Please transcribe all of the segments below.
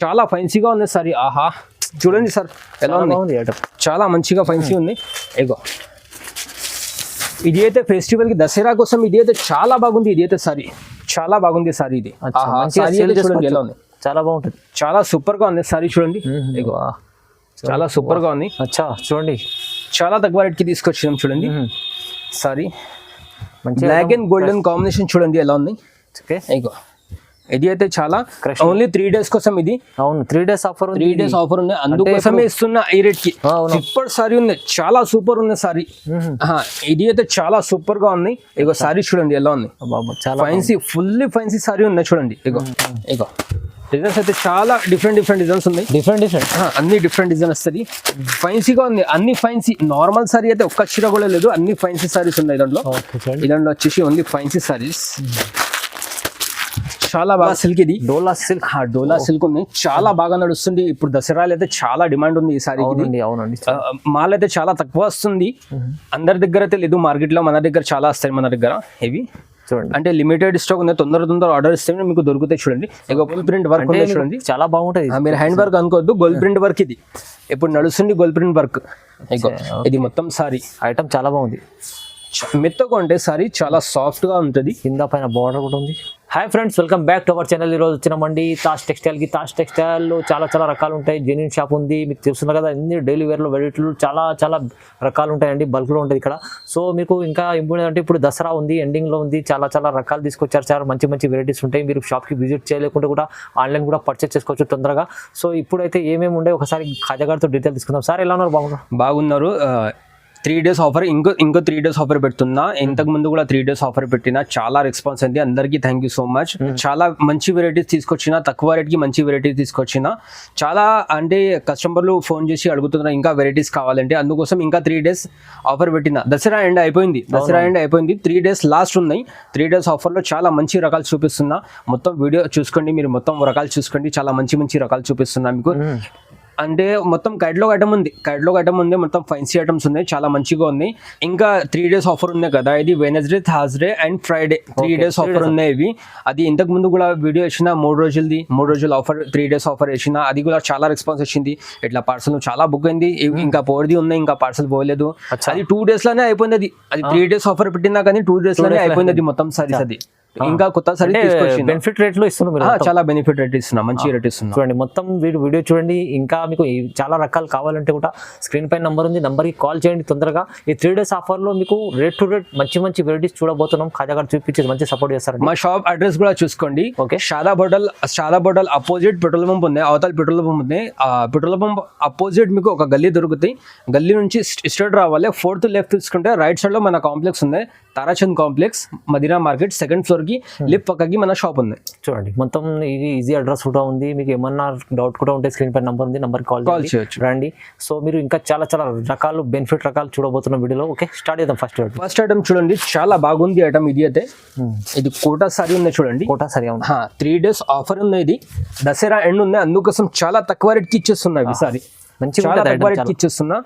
చాలా ఫైన్సీగా ఉంది సార్ ఆహా. చూడండి సార్ ఎలా ఉంది? చాలా మంచిగా ఫైన్సీ ఉంది. ఇగో ఇది అయితే ఫెస్టివల్కి దసరా కోసం ఇది అయితే చాలా బాగుంది ఇది అయితే సారీ చాలా బాగుంది సారీ ఇది. చూడండి. ఎలా ఉంది. చాలా బాగుంటుంది. చాలా సూపర్గా ఉంది సారీ చూడండి. ఇగో. చాలా సూపర్గా ఉంది అచ్చా చూడండి. చాలా తక్కువ రేట్కి తీసుకొచ్చినాం చూడండి. Sorry. Black and golden combination చూడండి ఎలా ఉంది. ఓకే ఇగో ఇది అయితే చాలా. ఓన్లీ త్రీ డేస్ కోసం ఇది. అవును three days offer three days offer ఉంది. అందుకోసమే ఇస్తున్నా ఈ రేట్కి. సూపర్ సారీ ఉంది. చాలా సూపర్ ఉంది సారీ ఇది అయితే చాలా సూపర్గా ఉంది. ఇగో సారీ చూడండి ఎలా ఉంది? బాబా చాలా ఫైన్సీ ఫుల్లీ ఫైన్సీ సారీ ఉంది చూడండి. ఇగో ఇగో. డిజైన్స్ అయితే చాలా డిఫరెంట్ డిఫరెంట్ డిజైన్స్ ఉన్నాయి. డిఫరెంట్ డిఫరెంట్ అన్ని డిఫరెంట్ డిజైన్ వస్తుంది ఫైన్సీగా ఉంది. అన్ని ఫైన్సీ నార్మల్ సారీ అయితే ఒక్క చీర కూడా లేదు. అన్ని ఫైన్సీ సారీస్ ఉన్నాయి దాంట్లో. దాంట్లో వచ్చేసి ఓన్లీ ఫైన్సీ సారీస్ చాలా బాగా సిల్క్ ఇది డోలా సిల్క్ డోలా సిల్క్ ఉంది. చాలా బాగా నడుస్తుంది. ఇప్పుడు దసరాలు అయితే చాలా డిమాండ్ ఉంది ఈ ఇది. అవునండి మాల్ అయితే చాలా తక్కువ వస్తుంది. అందరి దగ్గర అయితే లేదు. మార్కెట్లో మన దగ్గర చాలా వస్తాయి మన దగ్గర ఇవి చూడండి. అంటే లిమిటెడ్ స్టాక్ ఉంది. తొందర తొందర ఆర్డర్ ఇస్తే మీకు దొరుకుతాయి చూడండి. గోల్డ్ ప్రింట్ వర్క్ ఉంది చూడండి. చాలా బాగుంటుంది మీరు హ్యాండ్ వర్క్ అనుకోవద్దు. గోల్డ్ ప్రింట్ వర్క్ ఇది. ఇప్పుడు నడుస్తుంది గోల్డ్ ప్రింట్ వర్క్ ఇది మొత్తం సారీ. ఐటమ్ చాలా బాగుంది. మెత్తగా ఉంటే సారీ చాలా సాఫ్ట్గా ఉంటుంది. కింద పైన బార్డర్ కూడా ఉంది. Hi friends welcome back to our channel ఈరోజు వచ్చినామండి తాజ్ టెక్స్టైల్కి తాజ్ టెక్స్టైల్లో చాలా చాలా రకాలు ఉంటాయి. జెన్యున్ షాప్ ఉంది. మీకు తెలుస్తుంది కదా అన్ని డైలీ వేర్లో వెరైటీలు చాలా చాలా రకాలు ఉంటాయండి. బల్క్లో ఉంటుంది ఇక్కడ. సో మీకు ఇంకా ఇంపార్టెంట్ అంటే ఇప్పుడు దసరా ఉంది ఎండింగ్లో ఉంది. చాలా చాలా రకాలు తీసుకొచ్చారు చాలా మంచి మంచి వెరైటీస్ ఉంటాయి. మీరు షాప్కి విజిట్ చేయలేకుంటే కూడా ఆన్లైన్ కూడా పర్చేస్ చేసుకోవచ్చు తొందరగా. సో ఇప్పుడైతే ఏమేమి ఉండే ఒకసారి ఖాజా గారితో డీటెయిల్ తీసుకుందాం. సార్ ఎలా ఉన్నారు? బాగున్నారు? బాగున్నారు. త్రీ డేస్ ఆఫర్ ఇంకో ఇంకో త్రీ డేస్ ఆఫర్ పెడుతున్నా. ఇంతకు ముందు కూడా త్రీ డేస్ ఆఫర్ పెట్టినా చాలా రెస్పాన్స్ ఉంది. అందరికీ థ్యాంక్ యూ సో మచ్ చాలా మంచి వెరైటీస్ తీసుకొచ్చిన తక్కువ రేట్కి మంచి వెరైటీస్ తీసుకొచ్చిన. చాలా అంటే కస్టమర్లు ఫోన్ చేసి అడుగుతున్నారు ఇంకా వెరైటీస్ కావాలంటే. అందుకోసం ఇంకా త్రీ డేస్ ఆఫర్ పెట్టిన. దసరా ఎండ్ అయిపోయింది. దసరా ఎండ్ అయిపోయింది. త్రీ డేస్ లాస్ట్ ఉన్నాయి. త్రీ డేస్ ఆఫర్లో చాలా మంచి రకాలు చూపిస్తున్నా. మొత్తం వీడియో చూసుకోండి. మీరు మొత్తం రకాలు చూసుకోండి. చాలా మంచి మంచి రకాలు చూపిస్తున్నా మీకు. అంటే మొత్తం కైడ్లో ఐటమ్ ఉంది. కైడ్లో ఐటమ్ ఉంది. మొత్తం ఫైన్సీ ఐటమ్స్ ఉన్నాయి. చాలా మంచిగా ఉన్నాయి. ఇంకా త్రీ డేస్ ఆఫర్ ఉన్నాయి కదా. ఇది Wednesday Thursday and Friday three days offer ఉన్నాయి ఇవి. అది ఇంతకు ముందు కూడా వీడియో వేసిన మూడు రోజులది. మూడు రోజులు ఆఫర్ త్రీ డేస్ ఆఫర్ వేసిన. అది కూడా చాలా రెస్పాన్స్ వచ్చింది. ఇట్లా పార్సల్ చాలా బుక్ అయింది. ఇవి ఇంకా పోర్ది ఉన్నాయి. ఇంకా పార్సల్ పోలేదు. అది టూ డేస్లోనే అయిపోయింది అది. త్రీ డేస్ ఆఫర్ పెట్టినా కానీ టూ డేస్లోనే అయిపోయింది మొత్తం. సారీస్ అది ఇంకా కొత్త సారీ బెనిఫిట్ రేట్లో ఇస్తున్నారు మీరు ఆ, చాలా బెనిఫిట్ రేట్ ఇస్తున్నా మంచి రేట్ ఇస్తున్నా. చూడండి మొత్తం వీడియో వీడియో చూడండి ఇంకా మీకు చాలా రకాలు కావాలంటే కూడా స్క్రీన్ పైన నంబర్ ఉంది నంబర్కి కాల్ చేయండి తొందరగా. ఈ త్రీ డేస్ ఆఫర్లో మీకు రేట్ టు రేట్ మంచి మంచి వెరైటీస్ చూడబోతున్నాం. ఖాజా గారు చూపించేది మంచి సపోర్ట్ చేస్తారండి. మా షాప్ అడ్రస్ కూడా చూసుకోండి. Okay. Shada hotel Shada hotel opposite petrol pump ఉంది అవతల పెట్రోల్ పంప్ ఉంది. ఆ పెట్రోల్ పంప్ అపోజిట్ మీకు ఒక గల్లీ దొరుకుతాయి. గల్లీ నుంచి స్ట్రేట్ రావాలి. ఫోర్త్ లెఫ్ట్ తీసుకుంటే రైట్ సైడ్లో మన కాంప్లెక్స్ ఉంది. Tarachand complex Madina market second floor కి లిఫ్ట్ పక్కకి మన షాప్ ఉంది. చూడండి మొత్తం ఇది ఈజీ అడ్రస్ కూడా ఉంది. మీకు ఏమన్నా డౌట్ కూడా ఉంటే స్క్రీన్ పైన నంబర్ ఉంది నంబర్ కాల్ Call చేయొచ్చు. రండి. సో మీరు ఇంకా చాలా చాలా రకాలు బెనిఫిట్ రకాలు చూడబోతున్న వీడియోలో. ఓకే స్టార్ట్ చేద్దాం ఫస్ట్ ఫస్ట్ ఐటమ్ చూడండి చాలా బాగుంది ఐటమ్ ఇది అయితే. ఇది కోటా సారీ ఉంది చూడండి. కోటా సరి అవును త్రీ డేస్ ఆఫర్ ఉంది ఇది. దసరా ఎండ్ ఉంది. అందుకోసం చాలా తక్కువ రేట్కి ఇచ్చేస్తున్నాయి ఈ సారీ మంచిగా తక్కువ రేట్కి ఇచ్చేస్తున్నా.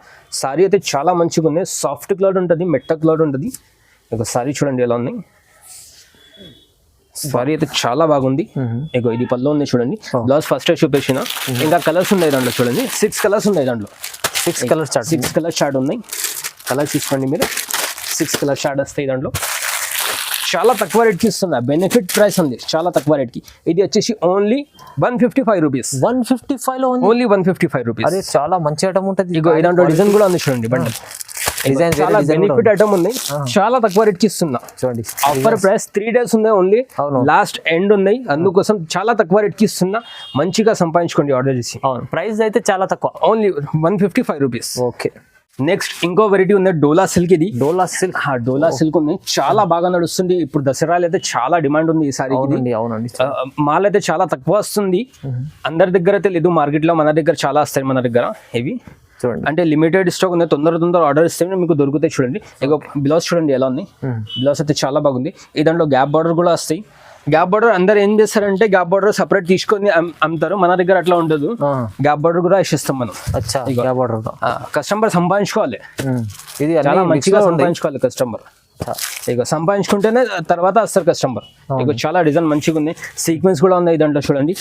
సారీ అయితే చాలా మంచిగా ఉంది. సాఫ్ట్ క్లాత్ ఉంటుంది మెట్ట క్లాత్ ఉంటుంది. ఇక సారీ చూడండి ఎలా ఉంది. సారీ అయితే చాలా బాగుంది. ఇగో ఇది పళ్ళు ఉంది చూడండి. బ్లౌజ్ ఫస్ట్ చూపించిన. ఇంకా కలర్స్ ఉన్నాయి దాంట్లో చూడండి. సిక్స్ కలర్స్ ఉన్నాయి దాంట్లో. Six colour start six colour short ఉన్నాయి. కలర్ చూసుకోండి మీరు. సిక్స్ కలర్ షార్ట్ వస్తాయి దాంట్లో. చాలా తక్కువ రేట్కి ఇస్తున్నా బెనిఫిట్ ప్రైస్ ఉంది. చాలా తక్కువ రేట్కి ఇది వచ్చేసి only one fifty five rupees one fifty ఫైవ్లో only one fifty five rupees అదే చాలా మంచి ఐటమ్ ఉంటుంది. ఇగో ఇలాంటి డిజైన్ కూడా ఉంది చూడండి. బండి చాలా బెనిఫిట్ ఐటమ్ ఉంది. చాలా తక్కువ రేట్కి ఇస్తున్నా. చూడండి ఆఫర్ ప్రైస్ త్రీ డేస్ ఉన్నాయి ఓన్లీ. లాస్ట్ ఎండ్ ఉన్నాయి అందుకోసం చాలా తక్కువ రేట్కి ఇస్తున్నా. మంచిగా సంపాదించుకోండి ఆర్డర్ చేసి. ప్రైస్ అయితే చాలా తక్కువ. Only one fifty five rupees okay next ఇంకో వెరైటీ ఉంది డోలా సిల్క్ ఇది. డోలా సిల్క్ ఆ డోలా సిల్క్ ఉంది. చాలా బాగా నడుస్తుంది. ఇప్పుడు దసరాలు అయితే చాలా డిమాండ్ ఉంది ఈ సారీకి ఇది. అవునండి మాల్ అయితే చాలా తక్కువ వస్తుంది. అందరి దగ్గర అయితే లేదు. మార్కెట్లో మన దగ్గర చాలా వస్తాయి మన దగ్గర. ఇవి చూడండి. అంటే లిమిటెడ్ స్టాక్ ఉంది. తొందర తొందర ఆర్డర్ ఇస్తే మీకు దొరుకుతాయి చూడండి. ఇక బ్లౌజ్ చూడండి ఎలా ఉంది. బ్లౌజ్ అయితే చాలా బాగుంది. ఈ దాంట్లో గ్యాప్ బార్డర్ కూడా వస్తాయి. గ్యాప్ బార్డర్ అందరు ఏం చేస్తారంటే గ్యాప్ బార్డర్ సపరేట్ తీసుకొని అమ్- అమ్ముతారు. మన దగ్గర అట్లా ఉండదు. గ్యాప్ బార్డర్ కూడా ఇస్తాం మనం. యా బార్డర్ కస్టమర్ సంపాదించుకోవాలి. ఇది చాలా మంచిగా ఉంది. సంపాదించుకోవాలి కస్టమర్. ఇక సంపాదించుకుంటేనే తర్వాత వస్తారు కస్టమర్ ఇక చాలా డిజైన్ మంచిగా ఉంది సీక్వెన్స్ కూడా ఉన్నాయి దాంట్లో చూడండి.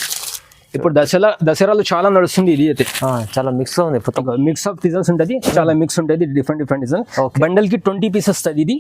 ఇప్పుడు దసరా దసరాలో చాలా నడుస్తుంది ఇది అయితే. చాలా మిక్స్ ఉంది మిక్స్ ఆఫ్ డిజైన్స్ ఉంటుంది చాలా మిక్స్ ఉంటుంది డిఫరెంట్ డిఫరెంట్ డిజైన్. బండల్కి ట్వంటీ పీస్ వస్తుంది ఇది.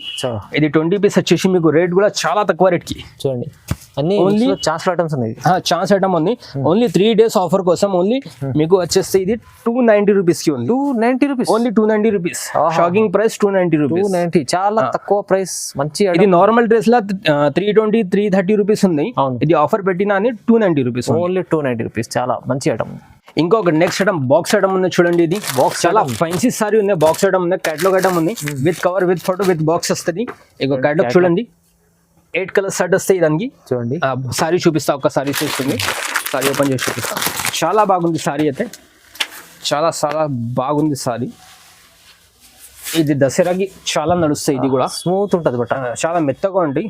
ఇది ట్వంటీ పీస్ వచ్చేసి మీకు రేట్ కూడా చాలా తక్కువ రేట్కి. చూడండి. అన్ని Only- ఛాన్స్ ఐటమ్స్ ఉన్నాయి. ఛాన్స్ ఐటమ్ ఉంది. ఓన్లీ త్రీ డేస్ ఆఫర్ కోసం ఓన్లీ మీకు వచ్చేస్తే ఇది టూ నైన్టీ రూపీస్కి ఉంది. Two ninety rupees only two ninety rupees. Shocking price two ninety rupees ninety చాలా తక్కువ ప్రైస్ మంచి. ఇది నార్మల్ డ్రెస్ లా three twenty three thirty rupees ఉంది. ఇది ఆఫర్ పెట్టినా అని two ninety rupees only two ninety rupees చాలా మంచి ఐటమ్ ఇంకొక నెక్స్ట్ ఐటమ్ బాక్స్ ఐటమ్ ఉంది చూడండి ఇది. బాక్స్ చాలా ఫైన్సీ సారీ ఉంది. బాక్స్ ఐటమ్ ఉంది. క్యాటలాగ్ ఐటమ్ ఉంది. With cover with photo with box వస్తుంది ఇక క్యాటలాగ్ చూడండి. ఎయిట్ కలర్ షర్ట్ వస్తాయి దానికి చూడండి. సారీ చూపిస్తా ఒక సారీ చూస్తుంది. సారీ ఓపెన్ చేసి చూపిస్తా. చాలా బాగుంది సారీ అయితే. చాలా చాలా బాగుంది సారీ. ఇది దసరాకి చాలా నడుస్తాయి ఇది కూడా. స్మూత్ ఉంటుంది బట్ చాలా మెత్తగా ఉంటాయి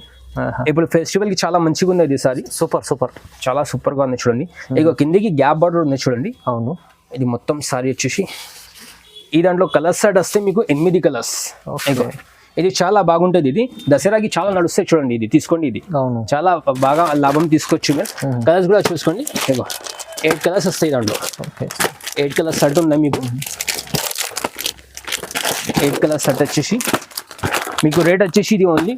ఇప్పుడు ఫెస్టివల్కి చాలా మంచిగా ఉంది ఇది సారీ. Super super. చాలా సూపర్గా ఉంది చూడండి. ఇక కిందికి గ్యాప్ బార్డర్ ఉంది చూడండి. అవును. ఇది మొత్తం సారీ వచ్చేసి. ఈ దాంట్లో కలర్స్ సెట్ వస్తే మీకు ఎనిమిది కలర్స్. Okay. ఇది చాలా బాగుంటుంది ఇది. దసరాకి చాలా నడుస్తాయి చూడండి ఇది తీసుకోండి ఇది. అవును. చాలా బాగా లాభం తీసుకోవచ్చు మీరు. కలర్స్ కూడా చూసుకోండి. ఎయిట్ కలర్స్ వస్తాయి దాంట్లో. ఓకే. ఎయిట్ కలర్స్ షర్ట్ ఉంది మీకు? ఎయిట్ కలర్స్ షర్ట్ వచ్చేసి. మీకు రేట్ వచ్చేసి ఇది ఓన్లీ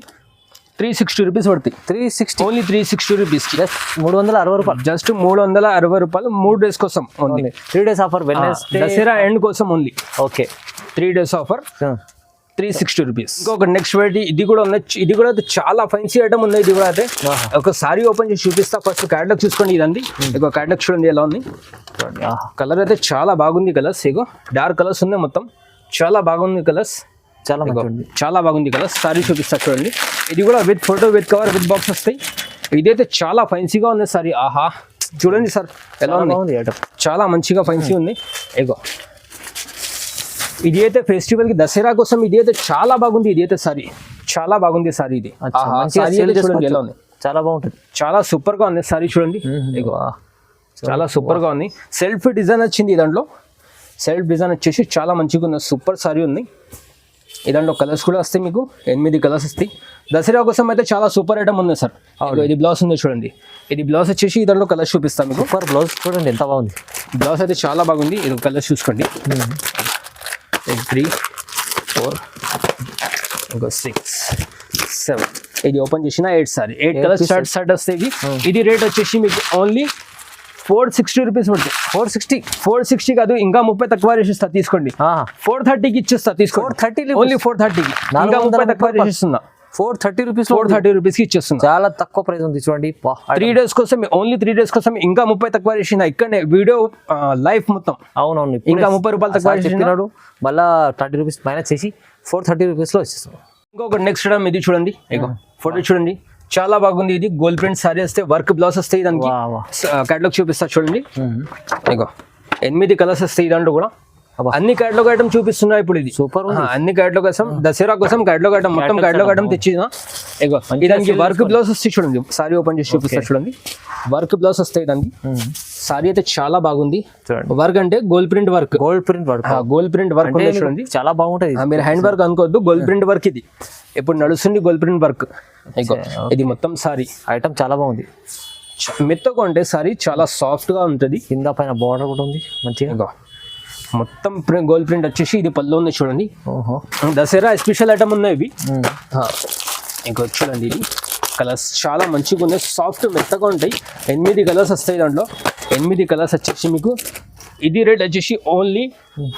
త్రీ సిక్స్టీ రూపీస్ పడుతుంది three sixty only three sixty just మూడు వందల అరవై రూపాయలు. జస్ట్ మూడు వందల అరవై రూపాయలు మూడు డేస్ కోసం only. Three days offer Dasara end కోసం only okay. Three days offer three sixty rupees ఇంకొక నెక్స్ట్ వెరైటీ ఇది కూడా ఉంది ఇది కూడా అయితే చాలా ఫైన్సీ ఐటమ్ ఉంది ఇది కూడా అయితే. ఒక సారీ ఓపెన్ చేసి చూపిస్తా. ఫస్ట్ క్యాటలాగ్ చూసుకోండి ఇదండి. ఇక క్యాటలాగ్ చూడండి ఎలా ఉంది. కలర్ అయితే చాలా బాగుంది కలర్స్ ఇగో డార్క్ కలర్స్ ఉంది మొత్తం. చాలా బాగుంది కలర్స్ చాలా మంచి చాలా బాగుంది కలర్స్ సారీ చూపిస్తా చూడండి. ఇది కూడా with photo with cover with box వస్తాయి. ఇదైతే చాలా ఫైన్సీగా ఉంది సారీ ఆహా. చూడండి సార్ ఎలా ఉంది. బాగుంది చాలా మంచిగా ఫైన్సీ ఉంది. ఇగో ఇది అయితే ఫెస్టివల్కి దసరా కోసం ఇది అయితే చాలా బాగుంది ఇది. అయితే సారీ చాలా బాగుంది సారీ ఇది చూడండి ఎలా ఉంది. చేసుకోవచ్చు చాలా బాగుంటుంది. చాలా సూపర్గా ఉంది సారీ చూడండి. చాలా సూపర్గా ఉంది. సెల్ఫ్ డిజైన్ వచ్చింది దాంట్లో. సెల్ఫ్ డిజైన్ వచ్చేసి చాలా మంచిగా ఉంది. సూపర్ సారీ ఉంది. దాంట్లో కలర్స్ కూడా వస్తాయి మీకు. ఎనిమిది కలర్స్ వస్తాయి. దసరా కోసం అయితే చాలా సూపర్ ఐటమ్ ఉంది సార్. ఇది బ్లౌజ్ ఉంది చూడండి. ఇది బ్లౌజ్ వచ్చేసి దాంట్లో కలర్స్ చూపిస్తాం మీకు. సూపర్ బ్లౌజ్ చూడండి ఎంత బాగుంది. బ్లౌజ్ అయితే చాలా బాగుంది. ఇది కలర్స్ చూసుకోండి. త్రీ ఫోర్ ఇంకా సిక్స్ సెవెన్ ఇది ఓపెన్ చేసిన eight sorry eight colours. Shirt shirt వస్తాయి. ఇది రేట్ వచ్చేసి మీకు ఓన్లీ ఫోర్ సిక్స్టీ రూపీస్ పడుతుంది. ఫోర్ సిక్స్టీ ఫోర్ సిక్స్టీ కాదు ఇంకా ముప్పై తక్కువ రేసిస్తా తీసుకోండి. ఫోర్ థర్టీకి ఇచ్చేస్తా తీసుకోండి. 430 ఓన్లీ ఫోర్ థర్టీకి ఇంకా ముప్పై తక్కువ ముప్పై రేసిస్తున్నా four thirty rupees four thirty రూపీస్కి ఇచ్చేస్తున్నా. చాలా తక్కువ ప్రైస్ ఉంది చూడండి. త్రీ డేస్ కోసం ఓన్లీ త్రీ డేస్ కోసం ఇంకా ముప్పై తక్కువ చేసిన ఇక్కడనే వీడియో లైఫ్ మొత్తం. అవునవును ఇంకా ముప్పై రూపాయలు తక్కువ సార్ చేసినా? చెప్పినాడు. మళ్ళా థర్టీ రూపీస్ మైనస్ చేసి ఫోర్ థర్టీ రూపీస్లో ఇచ్చేస్తున్నాం. ఇంకొక నెక్స్ట్ ఇది చూడండి. ఫోటో చూడండి. చాలా బాగుంది ఇది. గోల్డ్ ప్రింట్ సారీ వస్తే వర్క్ బ్లౌజ్ వస్తాయి దానికి. క్యాటలాగ్ చూపిస్తా చూడండి. ఇగో ఎనిమిది కలర్స్ వస్తాయి దాంట్లో కూడా. అన్ని క్యాటలాగ్ ఐటమ్ చూపిస్తున్నా ఇప్పుడు ఇది. సూపర్ అన్ని క్యాటలాగ్ కోసం దసరా కోసం క్యాటలాగ్ ఐటమ్ మొత్తం item, ఐటమ్ తెచ్చిన ఇగో దానికి వర్క్ బ్లౌజ్ వస్తాయి చూడండి. సారీ ఓపెన్ చేసి చూపిస్తా చూడండి. వర్క్ బ్లౌజ్ వస్తాయి దానికి సారీ అయితే చాలా బాగుంది. వర్క్ అంటే gold print work. Gold print పడుకో గోల్డ్ ప్రింట్ వర్క్ చూడండి. చాలా బాగుంటుంది. ఆ, మీరు హ్యాండ్ వర్క్ అనుకోవద్దు గోల్డ్ ప్రింట్ వర్క్ ఇది. ఇప్పుడు నడుస్తుంది గోల్డ్ ప్రింట్ వర్క్. ఇది మొత్తం సారీ. ఐటమ్ చాలా బాగుంది. మెత్తగా ఉంటే సారీ చాలా సాఫ్ట్గా ఉంటుంది. కింద పైన బార్డర్ కూడా ఉంది. మంచిగా. మొత్తం గోల్డ్ ప్రింట్ వచ్చేసి ఇది పళ్ళు ఉంది చూడండి. దసరా స్పెషల్ ఐటమ్ ఉన్నాయి ఇవి. ఇంకో చూడండి ఇది. కలర్స్ చాలా మంచిగా ఉన్నాయి సాఫ్ట్ మెత్తగా ఉంటాయి. ఎనిమిది కలర్స్ వస్తాయి దాంట్లో. ఎనిమిది కలర్స్ వచ్చేసి మీకు ఇది రేట్ వచ్చేసి ఓన్లీ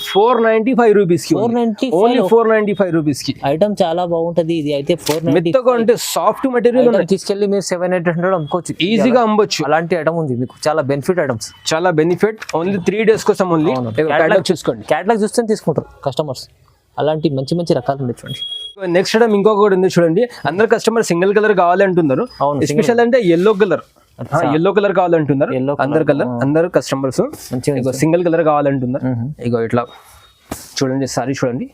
ఫోర్ నైన్టీ ఫైవ్ రూపీస్కి 495 ఓన్లీ ఫోర్ నైన్టీ ఫైవ్ రూపీస్కి ఐటమ్ చాలా బాగుంటది ఇది. అయితే ఫోర్ మెత్తగా ఉంటే సాఫ్ట్ మెటీరియల్ తీసుకెళ్ళి మీరు సెవెన్ ఎయిట్ హండ్రెడ్ అమ్ముకోవచ్చు. ఈజీగా అమ్మొచ్చు. అలాంటి ఐటమ్ ఉంది మీకు. చాలా బెనిఫిట్ ఐటమ్స్ చాలా బెనిఫిట్ ఓన్లీ త్రీ డేస్ కోసం ఓన్లీ. క్యాటలాగ్ చూసుకోండి. క్యాటలాగ్ చూస్తే తీసుకుంటారు కస్టమర్స్ అలాంటి మంచి మంచి రకాలు ఉన్నాయి చూడండి. నెక్స్ట్ టైం ఇంకొక కూడా ఉంది చూడండి. అందరు కస్టమర్ సింగిల్ కలర్ కావాలంటున్నారు అవును, single. ఎస్పెషల్ అంటే ఎల్లో కలర్ ఎల్లో కలర్ కావాలంటున్నారు. అందరు కలర్ అందరు కస్టమర్స్ సింగిల్ కలర్ కావాలంటున్నారు. ఇగో ఇట్లా చూడండి సారీ చూడండి.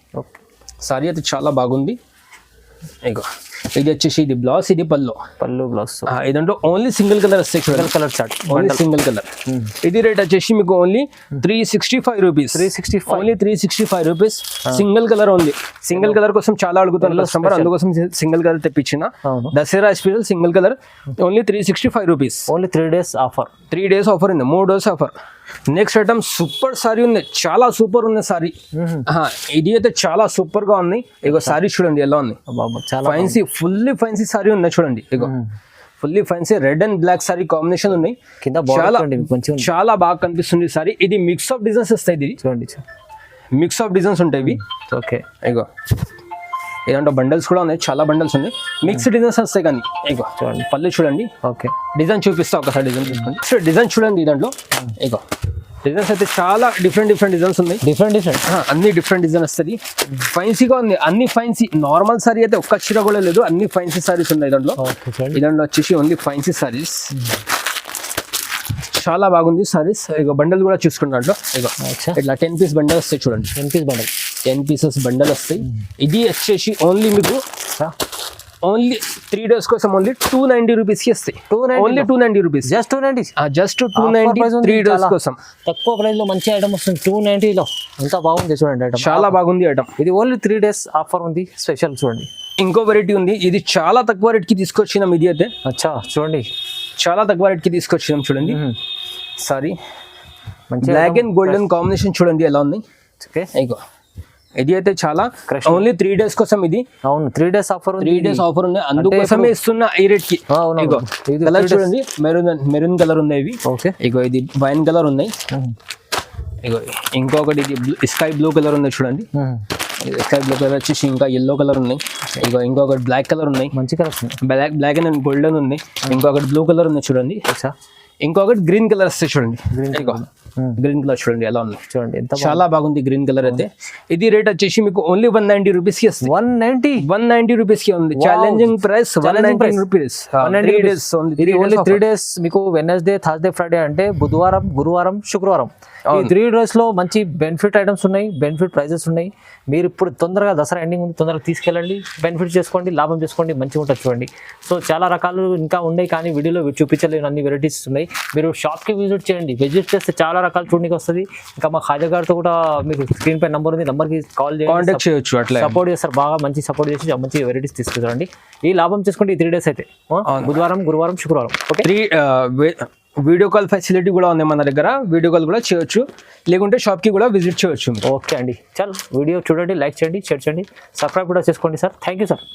సారీ అయితే చాలా బాగుంది. ఇగో. ఇది వచ్చేసి ఇది బ్లౌజ్ ఇది పల్లో పళ్ళు బ్లౌజ్. ఇదంటే ఓన్లీ సింగిల్ కలర్ చూడండి colour chart only single colour ఇది రేట్ వచ్చేసి మీకు only three sixty five rupees three sixty five only three sixty five rupees single colour ఉంది సింగిల్ కలర్ కోసం చాలా అడుగుతాను కస్టమర్ అందుకోసం సింగిల్ కలర్ తెప్పించిన. Dasara special single colour only three sixty five rupees only three days offer three days offer ఉంది. మూడు days offer next item super sari ఉంది. చాలా సూపర్ ఉంది సారీ ఇది అయితే చాలా సూపర్గా ఉంది. ఇగో సారీ చూడండి ఎలా ఉంది. ఫైన్సీ ఫుల్లీ ఫైన్సీ సారీ ఉన్నాయి చూడండి ఇగో. Fully fancy red and black sari combination ఉన్నాయి. చాలా చాలా బాగా కనిపిస్తుంది సారీ ఇది మిక్స్ ఆఫ్ డిజైన్స్ వస్తాయి ఇది. చూడండి మిక్స్ ఆఫ్ డిజైన్స్ ఉంటాయి ఇవి. ఓకే ఇగో. ఇదంటే బండల్స్ కూడా ఉన్నాయి చాలా బండల్స్ ఉన్నాయి. మిక్స్ డిజైన్స్ వస్తాయి కానీ ఇగో చూడండి పళ్ళు చూడండి. ఓకే. డిజైన్ చూపిస్తా ఒకసారి డిజైన్ చూసుకోండి డిజైన్ చూడండి దాంట్లో. ఇగో డిజైన్స్ అయితే చాలా డిఫరెంట్ డిఫరెంట్ డిజైన్స్ ఉన్నాయి. డిఫరెంట్ డిఫరెంట్ అన్ని డిఫరెంట్ డిజైన్ వస్తుంది ఫైన్సీగా ఉంది అన్ని ఫైన్సీ నార్మల్ సారీ అయితే ఒక్క చీర కూడా లేదు అన్ని ఫైన్సీ సారీస్ ఉన్నాయి దాంట్లో. దాంట్లో వచ్చేసి ఓన్లీ ఫైన్సీ సారీస్ చాలా బాగుంది సారీస్ ఇక బండల్ కూడా చూసుకోండి దాంట్లో. అచ్చా ఇట్లా టెన్ పీస్ బండల్ వస్తాయి చూడండి. Ten piece bundle ten pieces bundle వస్తాయి. ఇది వచ్చేసి ఓన్లీ మీకు ఓన్లీ త్రీ డేస్ కోసం ఓన్లీ టూ నైన్టీ రూపీస్కి వస్తాయి. 290 only two ninety rupees just two ninety just two ninety three days కోసం. తక్కువ ప్రైస్లో మంచి ఐటమ్ వస్తుంది. టూ నైన్టీలో అంత బాగుంది చూడండి ఐటమ్ చాలా బాగుంది ఐటమ్ ఇది ఓన్లీ త్రీ డేస్ ఆఫర్ ఉంది. స్పెషల్ చూడండి. ఇంకో వెరైటీ ఉంది. ఇది చాలా తక్కువ రేట్కి తీసుకొచ్చినాం ఇది అయితే. అచ్చా చూడండి. చాలా తక్కువ రేట్కి తీసుకొచ్చినాం చూడండి. సారీ మంచి బ్లాక్ అండ్ గోల్డెన్ కాంబినేషన్ చూడండి ఎలా ఉంది. ఓకే. ఇగో. ఇది అయితే చాలా. ఓన్లీ త్రీ డేస్ కోసం ఇది. అవును three days offer three days offer ఉంది. అందుకోసమే ఇస్తున్న ఈ రేట్కి ఇగో కలర్. చూడండి. మెరూన్ మెరూన్ కలర్ ఉన్నాయి ఇవి. ఓకే ఇగో ఇది వైన్ కలర్ ఉన్నాయి. ఇగో ఇంకొకటి ఇది స్కై బ్లూ కలర్ ఉంది చూడండి. స్కై బ్లూ కలర్ వచ్చేసి ఇంకా ఎల్లో కలర్ ఉన్నాయి. ఇగో ఇంకొకటి బ్లాక్ కలర్ ఉన్నాయి. మంచి కలర్స్ ఉన్నాయి బ్లాక్ బ్లాక్ అండ్ గోల్డెన్ ఉంది. ఇంకొకటి బ్లూ కలర్ ఉంది చూడండి. ఇంకొకటి గ్రీన్ కలర్ వస్తాయి చూడండి. గ్రీన్ కలర్ చూడండి ఎలా ఉంది? చూడండి ఎంత చాలా బాగుంది గ్రీన్ కలర్ అయితే. ఇది రేట్ వచ్చేసి మీకు ఓన్లీ వన్ నైన్టీ రూపీస్కి వన్ నైన్టీ వన్ నైన్టీ రూపీస్కి ఉంది. Challenging price one ninety. Rupees days ఇది ఓన్లీ త్రీ డేస్ మీకు వెనస్డే థర్స్డే ఫ్రైడే అంటే బుధవారం గురువారం శుక్రవారం. ఈ త్రీ డేస్లో మంచి బెనిఫిట్ ఐటమ్స్ ఉన్నాయి బెనిఫిట్ ప్రైజెస్ ఉన్నాయి. మీరు ఇప్పుడు తొందరగా దసరా ఎండింగ్ ఉంది తొందరగా తీసుకెళ్ళండి బెనిఫిట్ చేసుకోండి లాభం చేసుకోండి మంచిగా ఉంటుంది చూడండి. సో చాలా రకాలు ఇంకా ఉన్నాయి కానీ వీడియోలో చూపించలేని అన్ని వెరైటీస్ ఉన్నాయి. మీరు షాప్కి విజిట్ చేయండి విజిట్ చేస్తే చాలా రకాలు చూడడానికి వస్తుంది. ఇంకా మా ఖాజా గారితో కూడా మీరు స్క్రీన్ పై నెంబర్ ఉంది. నెంబర్కి కాల్ కాంటాక్ట్ చేయొచ్చు అట్లా. సపోర్ట్ చేస్తారు. బాగా మంచి సపోర్ట్ చేసి మంచి వెరైటీస్ తీసుకురండి ఈ లాభం చేసుకోండి ఈ త్రీ డేస్ అయితే? బుధవారం గురువారం శుక్రవారం. Okay three video call facility కూడా ఉంది మన దగ్గర. వీడియో కాల్ కూడా చేయొచ్చు. లేకుంటే షాప్కి కూడా విజిట్ చేయొచ్చు ఓకే అండి. చల్ వీడియో చూడండి లైక్ చేయండి షేర్ చేయండి. సబ్స్క్రైబ్ కూడా చేసుకోండి సార్ థ్యాంక్ యూ సార్